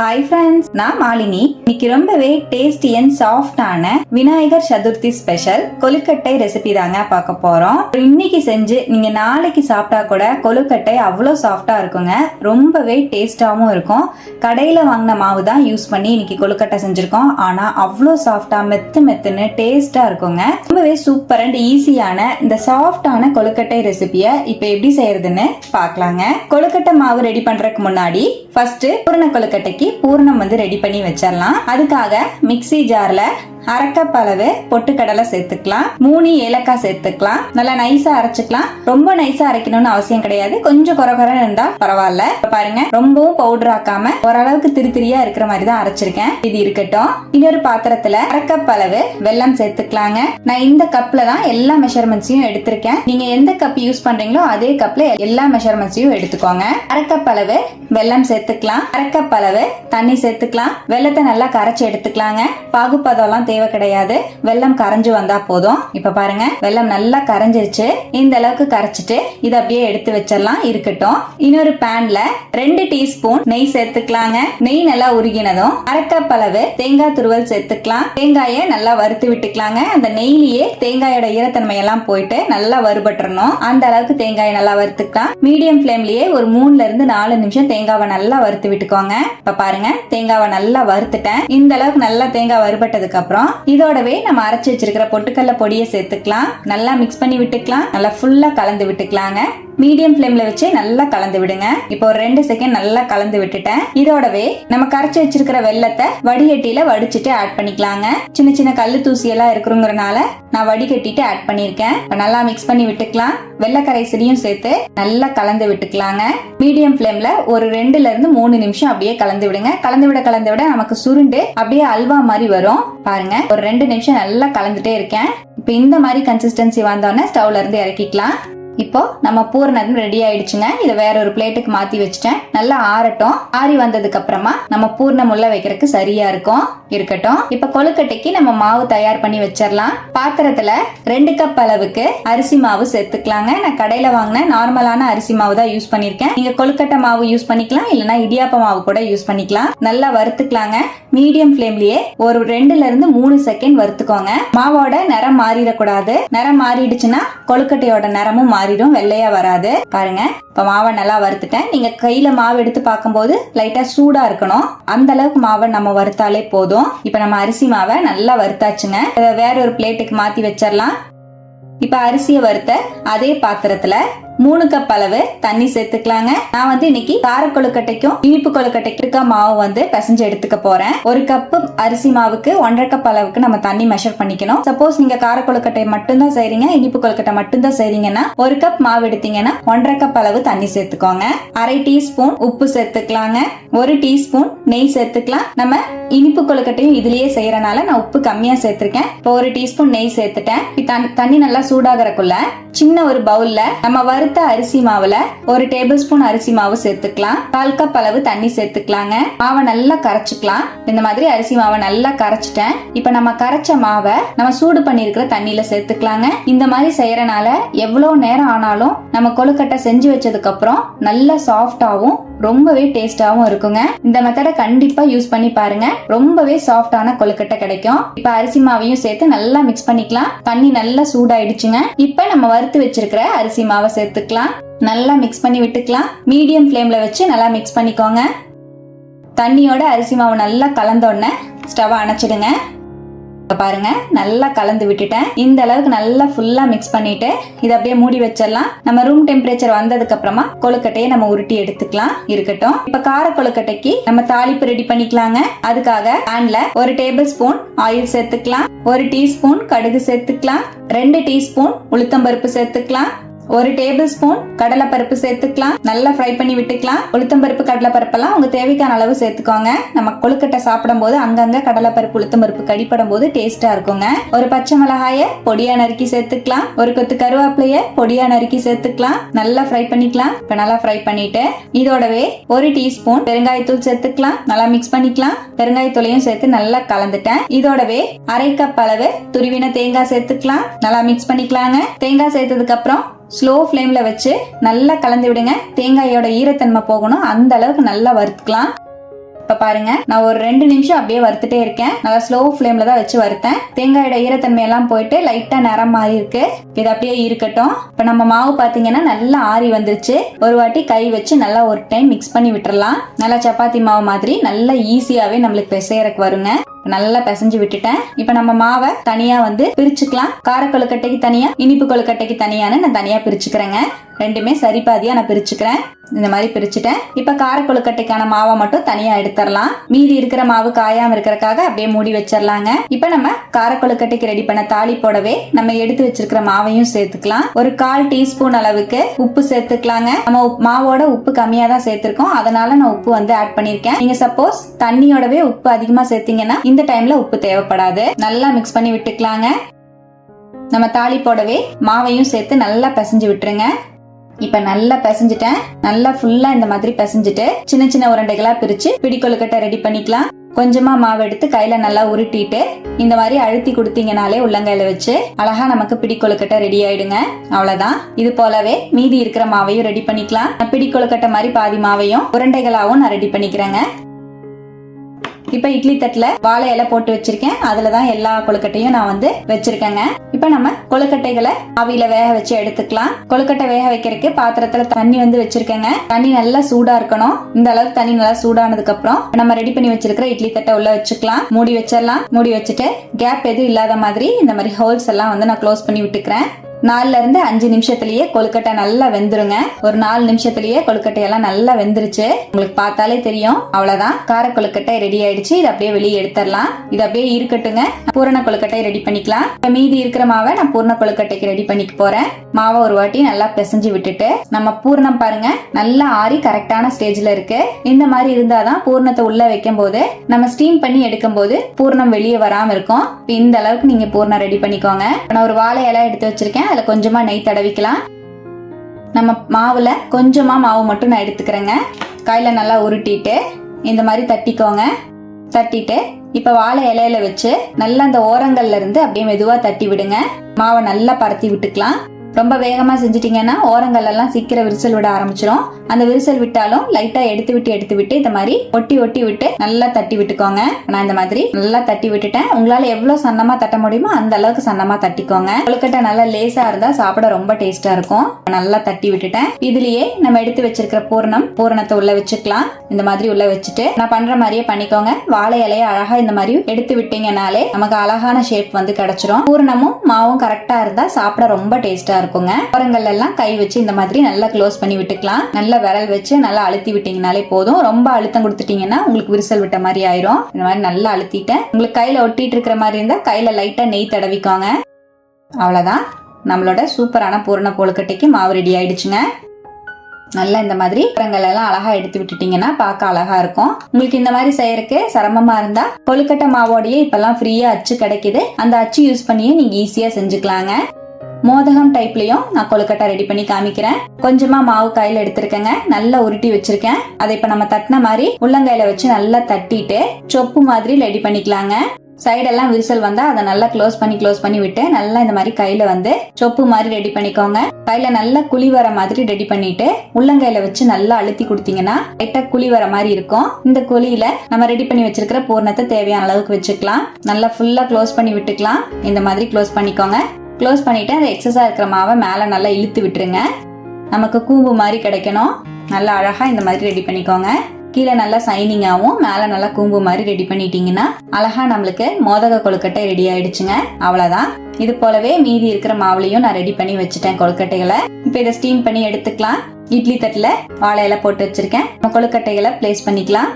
Hi friends நான் மாலினி. இன்னைக்கு ரொம்பவே டேஸ்டி அண்ட் சாஃப்டான விநாயகர் சதுர்த்தி ஸ்பெஷல் கொழுக்கட்டை ரெசிபி தாங்க பார்க்க போறோம். இன்னைக்கு செஞ்சு நீங்க நாளைக்கு சாப்பிட்டா கூட கொழுக்கட்டை அவ்வளோ சாஃப்டா இருக்குங்க. ரொம்பவே டேஸ்டாவும் இருக்கும். கடையில வாங்கின மாவு தான் யூஸ் பண்ணி இன்னைக்கு கொழுக்கட்டை செஞ்சிருக்கோம். ஆனா அவ்வளோ சாஃப்டா மெத்து மெத்துன்னு டேஸ்டா இருக்குங்க. ரொம்பவே சூப்பர் அண்ட் ஈஸியான இந்த சாஃப்டான கொழுக்கட்டை ரெசிபியை இப்போ எப்படி செய்யறதுன்னு பார்க்கலாங்க. கொழுக்கட்டை மாவு ரெடி பண்றதுக்கு முன்னாடி ஃபர்ஸ்ட் பூரண கொழுக்கட்டைக்கு பூரணம் வந்து ரெடி பண்ணி வச்சிடலாம் அதுக்காக மிக்ஸி ஜார்ல அரை கப் அளவு பொட்டுக்கடலை சேர்த்துக்கலாம். மூணு ஏலக்காய் சேர்த்துக்கலாம். நல்லா நைஸா அரைச்சுக்கலாம். ரொம்ப நைஸா அரைக்கணும்னு அவசியம் கிடையாது. கொஞ்சம் குறை குறை இருந்தா பரவாயில்ல. பாருங்க ரொம்பவும் பவுடர் ஆக்காம ஓரளவுக்கு திரு திரியா இருக்கிற மாதிரி தான் அரைச்சிருக்கேன். இது இருக்கட்டும். இன்னொரு பாத்திரத்துல அரை கப் அளவு வெல்லம் சேர்த்துக்கலாங்க. நான் இந்த கப்ல தான் எல்லா மெஷர்மெண்ட்ஸையும் எடுத்திருக்கேன். நீங்க எந்த கப் யூஸ் பண்றீங்களோ அதே கப்ல எல்லா மெஷர்மெண்ட்ஸையும் எடுத்துக்கோங்க. அரை கப் அளவு வெல்லம் சேர்த்துக்கலாம். அரை கப் அளவு தண்ணி சேர்த்துக்கலாம். வெள்ளத்தை நல்லா கரைச்சி எடுத்துக்கலாங்க. பாகுபதம்லாம் தேவை தேவை கிடையாது. வெல்லம் கரைஞ்சு வந்தா போதும். இப்ப பாருங்க வெள்ளம் நல்லா கரைஞ்சிருச்சு. இந்த அளவுக்கு கரைச்சிட்டு இதை அப்படியே எடுத்து வச்சிடலாம். இருக்கட்டும். இன்னொரு பேன்ல ரெண்டு டீஸ்பூன் நெய் சேர்த்துக்கலாங்க. நெய் நல்லா உருகினதும் அரைக்கப் அளவு தேங்காய் துருவல் சேர்த்துக்கலாம். தேங்காயை நல்லா வறுத்து விட்டுக்கலாங்க. அந்த நெய்லயே தேங்காயோட ஈரத்தன்மை எல்லாம் போயிட்டு நல்லா வறுபட்டுறணும். அந்த அளவுக்கு தேங்காயை நல்லா வறுத்துக்கலாம். மீடியம் ஃப்ளேம்லயே ஒரு மூணுல இருந்து நாலு நிமிஷம் தேங்காவை நல்லா வறுத்து விட்டுக்கோங்க. இப்ப பாருங்க தேங்காவை நல்லா வறுத்துட்டேன். இந்த அளவுக்கு நல்லா தேங்காய் வறுபட்டதுக்கு அப்புறம் இதோடவே நம்ம அரைச்சு வச்சிருக்கிற பொட்டுக்கல்ல பொடியை சேர்த்துக்கலாம். நல்லா மிக்ஸ் பண்ணி விட்டுக்கலாம். நல்லா ஃபுல்லா கலந்து விட்டுக்கலாங்க. மீடியம் ஃப்ளேம்ல வச்சு நல்லா கலந்து விடுங்க. இப்போ ஒரு ரெண்டு செகண்ட் நல்லா கலந்து விட்டுட்டேன். இதோடவே நம்ம கரைச்சி வச்சிருக்கிற வெள்ளத்தை வடிகட்டியில வடிச்சிட்டு ஆட் பண்ணிக்கலாங்க. சின்ன சின்ன கல்லு தூசி எல்லாம் இருக்குங்கிறனால நான் வடிகட்டிட்டு ஆட் பண்ணியிருக்கேன். நல்லா மிக்ஸ் பண்ணி விட்டுக்கலாம். வெள்ளை கரைசலையும் சேர்த்து நல்லா கலந்து விட்டுக்கலாங்க. மீடியம் ஃப்ளேம்ல ஒரு ரெண்டுல இருந்து மூணு நிமிஷம் அப்படியே கலந்து விடுங்க. கலந்து விட கலந்து விட நமக்கு சுருண்டு அப்படியே அல்வா மாதிரி வரும். பாருங்க ஒரு ரெண்டு நிமிஷம் நல்லா கலந்துட்டே இருக்கேன். இப்போ இந்த மாதிரி கன்சிஸ்டன்சி வந்தோடனே ஸ்டவ்ல இருந்து இறக்கிக்கலாம். இப்போ நம்ம பூரணம் ரெடி ஆயிடுச்சுங்க. இதை வேற ஒரு பிளேட்டுக்கு மாத்தி வச்சுட்டேன். நல்லா ஆறட்டும். ஆறி வந்ததுக்கு அப்புறமா நம்ம பூர்ணம் உள்ள வைக்கிறதுக்கு சரியா இருக்கும். இருக்கட்டும். இப்ப கொழுக்கட்டைக்கு நம்ம மாவு தயார் பண்ணி வச்சிடலாம் பாத்திரத்துல ரெண்டு கப் அளவுக்கு அரிசி மாவு சேர்த்துக்கலாங்க. நான் கடையில வாங்கின நார்மலான அரிசி மாவு தான் யூஸ் பண்ணிருக்கேன். நீங்க கொழுக்கட்டை மாவு யூஸ் பண்ணிக்கலாம். இல்லைன்னா இடியாப்ப மாவு கூட யூஸ் பண்ணிக்கலாம். நல்லா வறுத்துக்கலாங்க. மீடியம் ஃப்ளேம்லயே ஒரு ரெண்டுல இருந்து மூணு செகண்ட் வறுத்துக்கோங்க. மாவோட நிறம் மாறிடக்கூடாது. நிறம் மாறிடுச்சுன்னா கொழுக்கட்டையோட நிறமும் மாறி மாறிடும் வெள்ளையா வராது. பாருங்க இப்ப மாவை நல்லா வறுத்துட்டேன். நீங்க கையில மாவு எடுத்து பார்க்கும்போது லைட்டா சூடா இருக்கணும். அந்த அளவுக்கு மாவை நம்ம வறுத்தாலே போதும். இப்ப நம்ம அரிசி மாவை நல்லா வறுத்தாச்சுங்க. இதை வேற ஒரு பிளேட்டுக்கு மாத்தி வச்சிடலாம் இப்ப அரிசியை வறுத்த அதே பாத்திரத்துல மூணு கப் அளவு தண்ணி சேர்த்துக்கலாங்க. நான் வந்து இன்னைக்கு கார கொழுக்கட்டைக்கும் இனிப்பு கொழுக்கட்டைக்கு இருக்க மாவு வந்து பிசைஞ்சு எடுத்துக்க போறேன். ஒரு கப் அரிசி மாவுக்கு ஒன்றரை கப் அளவுக்கு நம்ம தண்ணி மெஷர் பண்ணிக்கணும். சப்போஸ் நீங்க கார கொழுக்கட்டை மட்டும்தான் செய்றீங்க இனிப்பு கொழுக்கட்டை மட்டும்தான் செய்றீங்கன்னா ஒரு கப் மாவு எடுத்தீங்கன்னா ஒன்றரை கப் அளவு தண்ணி சேர்த்துக்கோங்க. அரை டீஸ்பூன் உப்பு சேர்த்துக்கலாங்க. ஒரு டீஸ்பூன் நெய் சேர்த்துக்கலாம். நம்ம இனிப்பு கொழுக்கட்டையும் இதுலயே செய்யறனால நான் உப்பு கம்மியா சேர்த்திருக்கேன். இப்போ ஒரு டீஸ்பூன் நெய் சேர்த்துட்டேன். தண்ணி- தண்ணி நல்லா சூடாகிறக்குள்ள சின்ன ஒரு பவுல்ல நம்ம வறுத்த அரிசி மாவுல ஒரு டேபிள் ஸ்பூன் அரிசி மாவு சேர்த்துக்கலாம். கால் கப் அளவு தண்ணி சேர்த்துக்கலாங்க. மாவை நல்லா கரைச்சுக்கலாம். இந்த மாதிரி அரிசி மாவை நல்லா கரைச்சிட்டேன். இப்ப நம்ம கரைச்ச மாவை நம்ம சூடு பண்ணிருக்கிற தண்ணியில சேர்த்துக்கலாங்க. இந்த மாதிரி செய்யறனால எவ்வளவு நேரம் ஆனாலும் நம்ம கொழுக்கட்டை செஞ்சு வச்சதுக்கு அப்புறம் நல்லா சாஃப்டாவும் ரொம்பவே டேஸ்டாவும் இருக்குங்க. இந்த மெத்தடை கண்டிப்பா யூஸ் பண்ணி பாருங்க. ரொம்பவே சாஃப்டான கொழுக்கட்டை கிடைக்கும். இப்ப அரிசி மாவையும் சேர்த்து நல்லா மிக்ஸ் பண்ணிக்கலாம். தண்ணி நல்லா சூடாயிடுச்சுங்க. இப்ப நம்ம வறுத்து வச்சிருக்கிற அரிசி மாவை சேர்த்துக்கலாம். நல்லா மிக்ஸ் பண்ணி விட்டுக்கலாம். மீடியம் ஃப்ளேம்ல வச்சு நல்லா மிக்ஸ் பண்ணிக்கோங்க. தண்ணியோட அரிசி மாவு நல்லா கலந்த உடனே ஸ்டவ் அணைச்சிடுங்க. பாருங்க நல்லா கலந்து விட்டுட்டேன். இந்த அளவுக்கு நல்லா ஃபுல்லா மிக்ஸ் பண்ணிட்டு இதை அப்படியே மூடி வச்சிடலாம். நம்ம ரூம் டெம்பரேச்சர் வந்ததுக்கு அப்புறமா கொழுக்கட்டையை நம்ம உருட்டி எடுத்துக்கலாம். இருக்கட்டும். இப்ப கார கொழுக்கட்டைக்கு நம்ம தாளிப்பு ரெடி பண்ணிக்கலாங்க. அதுக்காக பேன்ல ஒரு டேபிள் ஸ்பூன் ஆயில் சேர்த்துக்கலாம். ஒரு டீஸ்பூன் கடுகு சேர்த்துக்கலாம். ரெண்டு டீஸ்பூன் உளுத்தம்பருப்பு சேர்த்துக்கலாம். ஒரு டேபிள் ஸ்பூன் கடலைப்பருப்பு சேர்த்துக்கலாம். நல்லா ஃப்ரை பண்ணி விட்டுக்கலாம். உளுத்தம்பருப்பு கடலைப்பருப்பெல்லாம் உங்க தேவைக்கான அளவு சேர்த்துக்கோங்க. நம்ம கொழுக்கட்டை சாப்பிடும் போது அங்கங்க கடலைப்பருப்பு உளுத்தம்பருப்பு கடிப்படும் போது டேஸ்டா இருக்குங்க. ஒரு பச்சை மிளகாய பொடியா நறுக்கி சேர்த்துக்கலாம். ஒரு கொத்து கருவேப்பிலைய பொடியா நறுக்கி சேர்த்துக்கலாம். நல்லா ஃப்ரை பண்ணிக்கலாம். இப்ப நல்லா ஃப்ரை பண்ணிட்டு இதோடவே ஒரு டீஸ்பூன் பெருங்காயத்தூள் சேர்த்துக்கலாம். நல்லா மிக்ஸ் பண்ணிக்கலாம். பெருங்காயத்தூளையும் சேர்த்து நல்லா கலந்துட்டேன். இதோடவே அரை கப் அளவு துருவின தேங்காய் சேர்த்துக்கலாம். நல்லா மிக்ஸ் பண்ணிக்கலாங்க. தேங்காய் சேர்த்ததுக்கு அப்புறம் ஸ்லோ ஃப்ளேமில் வச்சு நல்லா கலந்து விடுங்க. தேங்காயோட ஈரத்தன்மை போகணும். அந்த அளவுக்கு நல்லா வறுத்துக்கலாம். இப்ப பாருங்க நான் ஒரு ரெண்டு நிமிஷம் அப்படியே வறுத்துட்டே இருக்கேன். நல்லா ஸ்லோ ஃப்ளேம்ல தான் வச்சு வறுத்தேன். தேங்காயோட ஈரத்தன்மை எல்லாம் போயிட்டு லைட்டா நிறம் மாறி இருக்கு. இது அப்படியே இருக்கட்டும். இப்ப நம்ம மாவு பாத்தீங்கன்னா நல்லா ஆறி வந்துருச்சு. ஒரு வாட்டி கை வச்சு நல்லா ஒரு டைம் மிக்ஸ் பண்ணி விட்டுறலாம். நல்லா சப்பாத்தி மாவு மாதிரி நல்லா ஈஸியாவே நம்மளுக்கு பிசையறக்கு வருங்க. நல்லா பிசைஞ்சு விட்டுட்டேன். இப்ப நம்ம மாவை தனியா வந்து பிரிச்சுக்கலாம். கார கொழுக்கட்டைக்கு தனியா இனிப்பு கொழுக்கட்டைக்கு தனியான்னு நான் தனியா பிரிச்சுக்கிறேங்க. ரெண்டுமே சரிபாதியா நான் பிரிச்சுக்கிறேன். இந்த மாதிரி பிரிச்சுட்டேன். இப்ப கார கொழுக்கட்டைக்கான மாவை மட்டும் தனியா எடுத்துடலாம். மீதி இருக்கிற மாவு காயாம இருக்கிறக்காக அப்படியே மூடி வச்சிடலாங்க. இப்ப நம்ம கார கொழுக்கட்டைக்கு ரெடி பண்ண தாலி போடவே நம்ம எடுத்து வச்சிருக்கிற மாவையும் சேர்த்துக்கலாம். ஒரு கால் டீஸ்பூன் அளவுக்கு உப்பு சேர்த்துக்கலாங்க. நம்ம உப்- மாவோட உப்பு கம்மியா தான் சேர்த்திருக்கோம். அதனால நான் உப்பு வந்து ஆட் பண்ணிருக்கேன் நீங்க சப்போஸ் தண்ணியோடவே உப்பு அதிகமா சேர்த்தீங்கன்னா இந்த டைம்ல உப்பு தேவைப்படாது. நல்லா மிக்ஸ் பண்ணி விட்டுக்கலாங்க. நம்ம தாலி போடவே மாவையும் சேர்த்து நல்லா பிசைஞ்சு விட்டுருங்க. இப்ப நல்லா பிசைஞ்சிட்டேன். நல்லா ஃபுல்லா இந்த மாதிரி பிசைஞ்சிட்டு சின்ன சின்ன உருண்டைகளா பிரிச்சு பிடி கொழுக்கட்டை ரெடி பண்ணிக்கலாம். கொஞ்சமா மாவு எடுத்து கையில நல்லா உருட்டிட்டு இந்த மாதிரி அழுத்தி கொடுத்தீங்கனாலே உள்ளங்கையில வச்சு அழகா நமக்கு பிடி கொழுக்கட்டை ரெடி ஆயிடுங்க. அவ்வளவுதான். இது போலவே மீதி இருக்கிற மாவையும் ரெடி பண்ணிக்கலாம். பிடிக்கொழுக்கட்டை பிடி கொழுக்கட்டை மாதிரி பாதி மாவையும் உருண்டைகளாவும் நான் ரெடி பண்ணிக்கிறேங்க. இப்ப இட்லி தட்டுல வாழை இலை போட்டு வச்சிருக்கேன். அதுலதான் எல்லா கொழுக்கட்டையும் நான் வந்து வச்சிருக்கேங்க. இப்ப நம்ம கொழுக்கட்டைகளை ஆவியில வேக வச்சு எடுத்துக்கலாம். கொழுக்கட்டை வேக வைக்கிறதுக்கு பாத்திரத்துல தண்ணி வந்து வச்சிருக்கேங்க. தண்ணி நல்லா சூடா இருக்கணும். இந்த அளவுக்கு தண்ணி நல்லா சூடானதுக்கு அப்புறம் நம்ம ரெடி பண்ணி வச்சிருக்கிற இட்லி தட்டை உள்ள வச்சுக்கலாம். மூடி வச்சிடலாம். மூடி வச்சுட்டு கேப் எதுவும் இல்லாத மாதிரி இந்த மாதிரி ஹோல்ஸ் எல்லாம் வந்து நான் க்ளோஸ் பண்ணி விட்டுக்கிறேன். நாலுல இருந்து அஞ்சு நிமிஷத்துலயே கொழுக்கட்டை நல்லா வெந்துருங்க. ஒரு நாலு நிமிஷத்துலயே கொழுக்கட்டை எல்லாம் நல்லா வெந்துருச்சு. உங்களுக்கு பார்த்தாலே தெரியும். அவ்வளவுதான். கார கொழுக்கட்டை ரெடி ஆயிடுச்சு. இதை அப்படியே வெளியே எடுத்துடலாம். இது அப்படியே இருக்கட்டுங்க. பூரண கொழுக்கட்டை ரெடி பண்ணிக்கலாம். இப்ப மீதி இருக்கிற மாவை நான் பூரண கொழுக்கட்டைக்கு ரெடி பண்ணிக்க போறேன். மாவை ஒரு வாட்டி நல்லா பிசைஞ்சு விட்டுட்டு நம்ம பூரணம் பாருங்க. நல்லா ஆறி கரெக்டான ஸ்டேஜ்ல இருக்கு. இந்த மாதிரி இருந்தாதான் பூரணத்தை உள்ள வைக்கும் போது நம்ம ஸ்டீம் பண்ணி எடுக்கும் போது பூரணம் வெளியே வராம இருக்கும். இந்த அளவுக்கு நீங்க பூரணம் ரெடி பண்ணிக்கோங்க. நான் ஒரு வாழை இலை எடுத்து வச்சிருக்கேன். அதில் கொஞ்சமா நெய் தடவிக்கலாம். நம்ம மாவுல கொஞ்சமா மாவு மட்டும் நான் எடுத்துக்கிறேங்க. கையில நல்லா உருட்டிட்டு இந்த மாதிரி தட்டிக்கோங்க. தட்டிட்டு இப்ப வாழை இலையில வச்சு நல்லா அந்த ஓரங்கள்ல இருந்து அப்படியே மெதுவா தட்டி விடுங்க. மாவை நல்லா பரத்தி விட்டுக்கலாம். ரொம்ப வேகமாக செஞ்சிட்டிங்கன்னா ஓரங்கள் எல்லாம் சீக்கிரம் விரிசல் விட ஆரம்பிச்சிடும் அந்த விரிசல் விட்டாலும் லைட்டாக எடுத்து விட்டு எடுத்து விட்டு இந்த மாதிரி ஒட்டி ஒட்டி விட்டு நல்லா தட்டி விட்டுக்கோங்க. நான் இந்த மாதிரி நல்லா தட்டி விட்டுட்டேன். உங்களால் எவ்வளோ சன்னமாக தட்ட முடியுமோ அந்த அளவுக்கு சன்னமாக தட்டிக்கோங்க. கொழுக்கட்டை நல்லா லேசாக இருந்தால் சாப்பிட ரொம்ப டேஸ்ட்டாக இருக்கும். நல்லா தட்டி விட்டுட்டேன். இதுலயே நம்ம எடுத்து வச்சிருக்கிற பூரணம் பூரணத்தை உள்ள வச்சுக்கலாம். இந்த மாதிரி உள்ள வச்சுட்டு நான் பண்ற மாதிரியே பண்ணிக்கோங்க. வாழை இலைய அழகா இந்த மாதிரி எடுத்து விட்டீங்கனாலே நமக்கு அழகான ஷேப் வந்து கிடைச்சிரும். பூரணமும் மாவும் கரெக்டா இருந்தா சாப்பிட ரொம்ப டேஸ்டா இருக்குங்க. ஓரங்கள் எல்லாம் கை வச்சு இந்த மாதிரி நல்லா க்ளோஸ் பண்ணி விட்டுக்கலாம். நல்லா விரல் வச்சு நல்லா அழுத்தி விட்டீங்கனாலே போதும். ரொம்ப அழுத்தம் கொடுத்துட்டீங்கன்னா உங்களுக்கு விரிசல் விட்ட மாதிரி ஆயிரும். இந்த மாதிரி நல்லா அழுத்திட்டேன். உங்களுக்கு கையில ஒட்டிட்டு இருக்கிற மாதிரி இருந்தா கையில லைட்டா நெய் தடவிக்கோங்க. அவ்வளவுதான். நம்மளோட சூப்பரான பூரண கொழுக்கட்டைக்கு மாவு ரெடி ஆயிடுச்சுங்க. நல்லா இந்த மாதிரி பழங்கள் எல்லாம் அழகா எடுத்து விட்டுட்டீங்கன்னா பார்க்க அழகா இருக்கும். உங்களுக்கு இந்த மாதிரி செய்யறதுக்கு சிரமமா இருந்தா கொழுக்கட்டை மாவோடையே இப்பெல்லாம் ஃப்ரீயா அச்சு கிடைக்குது. அந்த அச்சு யூஸ் பண்ணியே நீங்க ஈஸியா செஞ்சுக்கலாங்க. மோதகம் டைப்லயும் நான் கொழுக்கட்டை ரெடி பண்ணி காமிக்கிறேன். கொஞ்சமா மாவு கையில எடுத்திருக்கேங்க. நல்லா உருட்டி வச்சிருக்கேன். அதை இப்ப நம்ம தட்டின மாதிரி உள்ளங்கையில வச்சு நல்லா தட்டிட்டு சொப்பு மாதிரி ரெடி பண்ணிக்கலாங்க. சைடெல்லாம் விரிசல் வந்தா அதை நல்லா க்ளோஸ் பண்ணி க்ளோஸ் பண்ணி விட்டு நல்லா இந்த மாதிரி கையில வந்து சொப்பு மாதிரி ரெடி பண்ணிக்கோங்க. கையில நல்லா குழி வர மாதிரி ரெடி பண்ணிட்டு உள்ளங்கையில வச்சு நல்லா அழுத்தி கொடுத்தீங்கன்னா லைட்டா குழி வர மாதிரி இருக்கும். இந்த குழியில நம்ம ரெடி பண்ணி வச்சிருக்கிற பூர்ணத்தை தேவையான அளவுக்கு வச்சுக்கலாம். நல்லா ஃபுல்லா க்ளோஸ் பண்ணி விட்டுக்கலாம். இந்த மாதிரி க்ளோஸ் பண்ணிக்கோங்க. க்ளோஸ் பண்ணிவிட்டு அந்த எக்ஸஸாக இருக்கிற மாவை மேலே நல்லா இழுத்து விட்டுருங்க. நமக்கு கூம்பு மாதிரி கிடைக்கணும். நல்லா அழகாக இந்த மாதிரி ரெடி பண்ணிக்கோங்க. கீழே நல்லா சைனிங்காகவும் மேலே நல்லா கூம்பு மாதிரி ரெடி பண்ணிட்டீங்கன்னா அழகா நம்மளுக்கு மோதக கொழுக்கட்டை ரெடி ஆயிடுச்சுங்க. அவ்வளோதான் இது போலவே மீதி இருக்கிற மாவுலையும் நான் ரெடி பண்ணி வச்சுட்டேன் கொழுக்கட்டைகளை. இப்போ இதை ஸ்டீம் பண்ணி எடுத்துக்கலாம். இட்லி தட்டில் வாழை போட்டு வச்சிருக்கேன். கொழுக்கட்டைகளை பிளேஸ் பண்ணிக்கலாம்.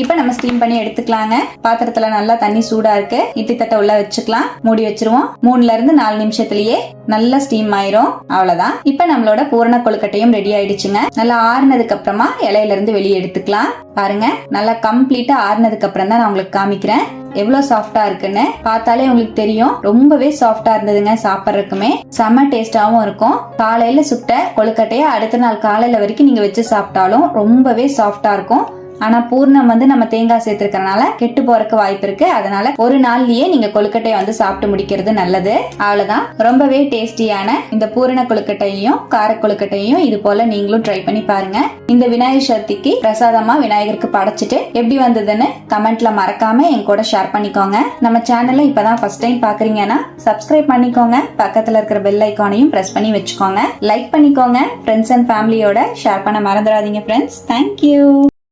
இப்போ நம்ம ஸ்டீம் பண்ணி எடுத்துக்கலாங்க. பாத்திரத்துல நல்லா தண்ணி சூடா இருக்கு. இட்லி தட்டை உள்ள வச்சுக்கலாம். மூடி வச்சிருவோம். மூணுல இருந்து நாலு நிமிஷத்துலயே நல்லா ஸ்டீம் ஆயிரும். அவ்வளவுதான். இப்போ நம்மளோட பூரண கொழுக்கட்டையும் ரெடி ஆயிடுச்சுங்க. நல்லா ஆறுனதுக்கு அப்புறமா இலையில இருந்து வெளியே எடுத்துக்கலாம். பாருங்க. நல்லா கம்ப்ளீட்டா ஆறுனதுக்கு அப்புறம் தான் நான் உங்களுக்கு காமிக்கிறேன். எவ்வளவு சாஃப்டா இருக்குன்னு. பார்த்தாலே உங்களுக்கு தெரியும். ரொம்பவே சாஃப்டா இருந்ததுங்க சாப்பிட்றதுக்குமே. செம்ம டேஸ்டாவும் இருக்கும். காலையில சுட்ட கொழுக்கட்டையை அடுத்த நாள் காலையில வரைக்கும் நீங்க வச்சு சாப்பிட்டாலும் ரொம்பவே சாஃப்டா இருக்கும். ஆனா பூர்ணம் வந்து நம்ம தேங்காய் சேர்த்துருக்கறனால கெட்டு போறதுக்கு வாய்ப்பு இருக்கு. அதனால ஒரு நாள்லயே நீங்க கொழுக்கட்டையை வந்து சாப்பிட்டு முடிக்கிறது நல்லது. அவ்வளவுதான். ரொம்பவே டேஸ்டியான இந்த பூரண கொழுக்கட்டையும் கார கொழுக்கட்டையும் இது போல நீங்களும் ட்ரை பண்ணி பாருங்க. இந்த விநாயகர் சதுர்த்திக்கு பிரசாதமா விநாயகருக்கு படைச்சிட்டு எப்படி வந்ததுன்னு கமெண்ட்ல மறக்காம என் கூட ஷேர் பண்ணிக்கோங்க. நம்ம சேனலை இப்பதான் ஃபர்ஸ்ட் டைம் பாக்குறீங்கன்னா சப்ஸ்கிரைப் பண்ணிக்கோங்க. பக்கத்துல இருக்கிற பெல் ஐக்கானையும் பிரஸ் பண்ணி வச்சுக்கோங்க. லைக் பண்ணிக்கோங்க. ஃப்ரெண்ட்ஸ் அண்ட் ஃபேமிலியோட ஷேர் பண்ண மறந்துடாதீங்க ஃப்ரெண்ட்ஸ் தேங்க்யூ